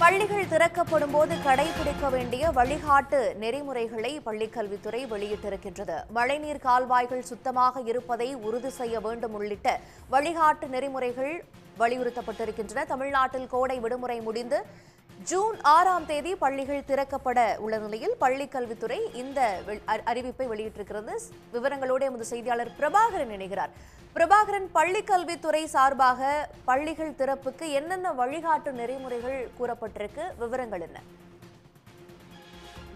பள்ளிகள் திறக்கப்படும் போது கடைபிடிக்க வேண்டிய வழிகாட்டு நெறிமுறைகளை பள்ளிக்கல்வித்துறை வெளியிட்டிருக்கின்றது. மழைநீர் கால்வாய்கள் சுத்தமாக இருப்பதை உறுதி செய்ய வேண்டும் உள்ளிட்ட வழிகாட்டு நெறிமுறைகள் வலியுறுத்தப்பட்டிருக்கின்றன. தமிழ்நாட்டில் கோடை விடுமுறை முடிந்து ஜூன் ஆறாம் தேதி பள்ளிகள் திறக்கப்பட உள்ள நிலையில் பள்ளிக்கல்வித்துறை இந்த அறிவிப்பை வெளியிட்டிருக்கிறது. விவரங்களோடு எமது செய்தியாளர் பிரபாகரன் இணைகிறார். பிரபாகரன் பள்ளிக்கல்வித்துறை சார்பாக பள்ளிகள் திறப்புக்கு என்னென்ன வழிகாட்டு நெறிமுறைகள் கூறப்பட்டிருக்கு? விவரங்கள் என்ன?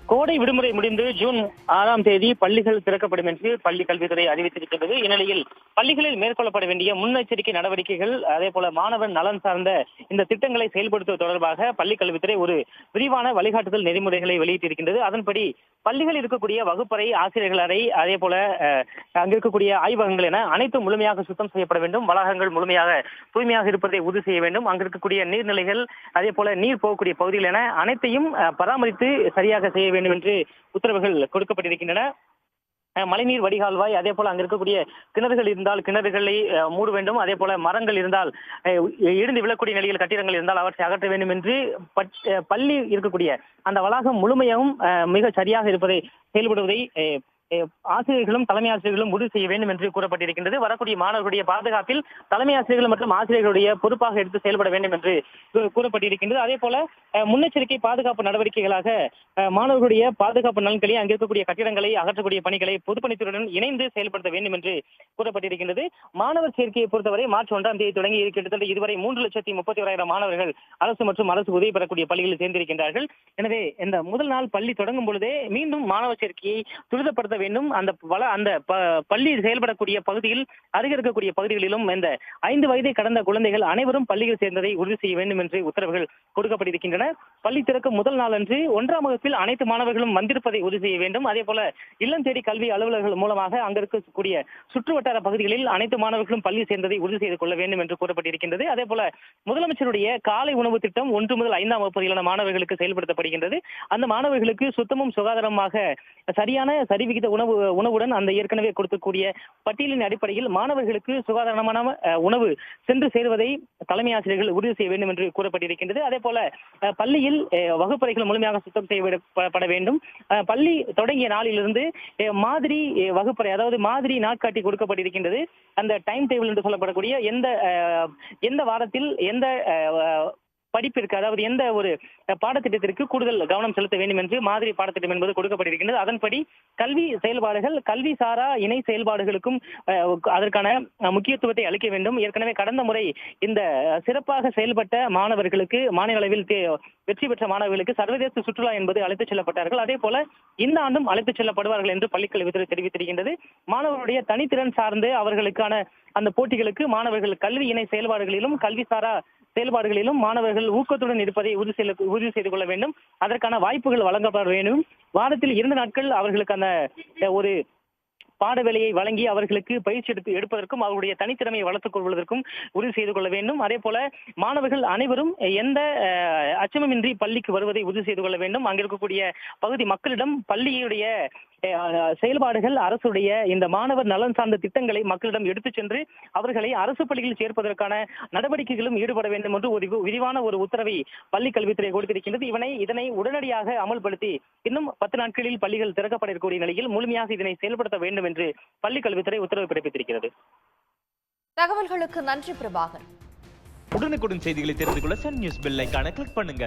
கோடை விடுமுறை முடிந்து ஜூன் ஆறாம் தேதி பள்ளிகள் திறக்கப்படும் என்று பள்ளி கல்வித்துறை அறிவித்திருக்கின்றது. இந்நிலையில் பள்ளிகளில் மேற்கொள்ளப்பட வேண்டிய முன்னெச்சரிக்கை நடவடிக்கைகள் அதே போல மாணவர் நலன் சார்ந்த இந்த திட்டங்களை செயல்படுத்துவது தொடர்பாக பள்ளி கல்வித்துறை ஒரு விரிவான வழிகாட்டுதல் நெறிமுறைகளை வெளியிட்டிருக்கின்றது. அதன்படி பள்ளிகள் இருக்கக்கூடிய வகுப்பறை ஆசிரியர்கள் அறை அதே போல அங்கிருக்கக்கூடிய அங்கு இருக்கக்கூடிய ஆய்வகங்கள் என அனைத்தும் முழுமையாக சுத்தம் செய்யப்பட வேண்டும். வளாகங்கள் முழுமையாக தூய்மையாக இருப்பதை உறுதி செய்ய வேண்டும். அங்கு இருக்கக்கூடிய நீர்நிலைகள் அதே போல நீர் போகக்கூடிய பகுதிகள் என அனைத்தையும் பராமரித்து சரியாக செய்ய வேண்டும் என்று உத்தரவுகள் கொடுக்கப்பட்டிருக்கின்றன. மழைநீர் வடிகால்வாய் அதே போல அங்க இருக்கக்கூடிய கிணறுகள் இருந்தால் கிணறுகளை மூட வேண்டும். அதே போல மரங்கள் இருந்தால் அஹ், இடிந்து விழக்கூடிய நிலையில் கட்டிடங்கள் இருந்தால் அவற்றை அகற்ற வேண்டும் என்று பட்- பள்ளி இருக்கக்கூடிய அந்த வளாகம் முழுமையாகவும் அஹ், மிக சரியாக இருப்பதை செயல்படுவதை ஆசிரியர்களும் தலைமை ஆசிரியர்களும் முடிவு செய்ய வேண்டும் என்று கூறப்பட்டிருக்கின்றது. வரக்கூடிய மாணவர்களுடைய பாதுகாப்பில் தலைமை ஆசிரியர்கள் மற்றும் ஆசிரியர்களுடைய பொறுப்பாக எடுத்து செயல்பட வேண்டும் என்று கூறப்பட்டிருக்கின்றது. அதே போல முன்னெச்சரிக்கை பாதுகாப்பு நடவடிக்கைகளாக மாணவர்களுடைய பாதுகாப்பு நலன்களை அங்கிருக்கக்கூடிய கட்டிடங்களை அகற்றக்கூடிய பணிகளை பொதுப்பணித்துறையுடன் இணைந்து செயல்படுத்த வேண்டும் என்று கூறப்பட்டிருக்கின்றது. மாணவர் சேர்க்கையை பொறுத்தவரை மார்ச் ஒன்றாம் தேதி தொடங்கி கிட்டத்தட்ட இதுவரை மூன்று லட்சத்தி முப்பத்தி ஓராயிரம் மாணவர்கள் அரசு மற்றும் அரசு உதவி பெறக்கூடிய பள்ளிகளில் சேர்ந்திருக்கின்றார்கள். எனவே இந்த முதல் நாள் பள்ளி தொடங்கும் பொழுதே மீண்டும் மாணவர் சேர்க்கையை துரிதப்படுத்த வேண்டும். அந்த வள அந்த பள்ளி செயல்படக்கூடிய பகுதியில் அருகே இருக்கக்கூடிய பகுதிகளிலும் இந்த ஐந்து வயதை கடந்த குழந்தைகள் அனைவரும் பள்ளியில் சேர்ந்ததை உறுதி செய்ய வேண்டும் என்று உத்தரவுகள் கொடுக்கப்பட்டிருக்கின்றன. பள்ளி திறக்கும் முதல் நாள் அன்று ஒன்றாம் வகுப்பில் அனைத்து மாணவர்களும் வந்திருப்பதை உறுதி செய்ய வேண்டும். அதே போல இல்லம் தேடி கல்வி அலுவலர்கள் மூலமாக அங்க இருக்கக்கூடிய சுற்று வட்டார பகுதிகளில் அனைத்து மாணவர்களும் பள்ளி சேர்ந்ததை உறுதி செய்து கொள்ள வேண்டும் என்று கூறப்பட்டிருக்கின்றது. அதே போல முதலமைச்சருடைய காலை உணவு திட்டம் ஒன்று முதல் ஐந்தாம் வகுப்பு மாணவர்களுக்கு செயல்படுத்தப்படுகின்றது. அந்த மாணவர்களுக்கு சுத்தமும் சுகாதாரமாக சரியான சரிவிகித உணவு உணவுடன் அந்த ஏற்கனவே கொடுக்கக்கூடிய பட்டியலின் அடிப்படையில் மாணவர்களுக்கு சுகாதாரமான உணவு சென்று சேருவதை தலைமை ஆசிரியர்கள் உறுதி செய்ய வேண்டும் என்று கூறப்பட்டிருக்கின்றது. அதே போல அஹ், பள்ளியில் வகுப்பறைகள் முழுமையாக சுத்தம் செய்யப்பட வேண்டும். பள்ளி தொடங்கிய நாளிலிருந்து மாதிரி வகுப்பறை அதாவது மாதிரி நாட்காட்டி கொடுக்கப்பட்டிருக்கின்றது. அந்த டைம் டேபிள் என்று சொல்லப்படக்கூடிய எந்த எந்த வாரத்தில் எந்த படிப்பிற்கு அதாவது எந்த ஒரு பாடத்திட்டத்திற்கு கூடுதல் கவனம் செலுத்த வேண்டும் என்று மாதிரி பாடத்திட்டம் என்பது கொடுக்கப்பட்டிருக்கின்றது. அதன்படி கல்வி செயல்பாடுகள் கல்வி சாரா இணை செயல்பாடுகளுக்கும் அதற்கான முக்கியத்துவத்தை அளிக்க வேண்டும். ஏற்கனவே கடந்த முறை இந்த சிறப்பாக செயல்பட்ட மாணவர்களுக்கு மாநில அளவில் வெற்றி பெற்ற மாணவர்களுக்கு சர்வதேச சுற்றுலா என்பது அழைத்துச் செல்லப்பட்டார்கள். அதே போல இந்த ஆண்டும் அழைத்துச் செல்லப்படுவார்கள் என்று பள்ளிக்கல்வித்துறை தெரிவித்திருக்கின்றது. மாணவர்களுடைய தனித்திறன் சார்ந்து அவர்களுக்கான அந்த போட்டிகளுக்கு மாணவர்கள் கல்வி இணை செயல்பாடுகளிலும் கல்வி சாரா செயல்பாடுகளிலும் மாணவர்கள் ஊக்கத்துடன் இருப்பதை உறுதி செய்ய உறுதி செய்து கொள்ள வேண்டும். அதற்கான வாய்ப்புகள் வழங்கப்பட வேண்டும். வாரத்தில் இரண்டு நாட்கள் அவர்களுக்கு அந்த ஒரு பாட வேலையை வழங்கி அவர்களுக்கு பயிற்சி எடுத்து எடுப்பதற்கும் அவருடைய தனித்திறமையை வளர்த்துக் கொள்வதற்கும் உறுதி செய்து கொள்ள வேண்டும். அதே போல மாணவர்கள் அனைவரும் எந்த அச்சமின்றி பள்ளிக்கு வருவதை உறுதி செய்து கொள்ள வேண்டும். அங்கிருக்கக்கூடிய பகுதி மக்களிடம் பள்ளியுடைய செயல்பாடுகள் அரசுடைய இந்த மாணவர் நலன் சார்ந்த திட்டங்களை மக்களிடம் எடுத்துச் சென்று அவர்களை அரசு பள்ளியில் சேர்ப்பதற்கான நடவடிக்கைகளும் ஈடுபட வேண்டும் என்று ஒரு விரிவான ஒரு உத்தரவை பள்ளி கல்வித்துறை கொடுத்திருக்கின்றது. இவனை இதனை உடனடியாக அமல்படுத்தி இன்னும் பத்து நாட்களில் பள்ளிகள் திறக்கப்பட இருக்கக்கூடிய நிலையில் முழுமையாக இதனை செயல்படுத்த வேண்டும் என்று பள்ளி கல்வித்துறை உத்தரவு பிறப்பித்திருக்கிறது. தகவல்களுக்கு நன்றி பிரபாகர். உடனுக்குடன் செய்திகளை தெரிந்து கொள்ள சன் நியூஸ் பெல் ஐகானை கிளிக் பண்ணுங்க.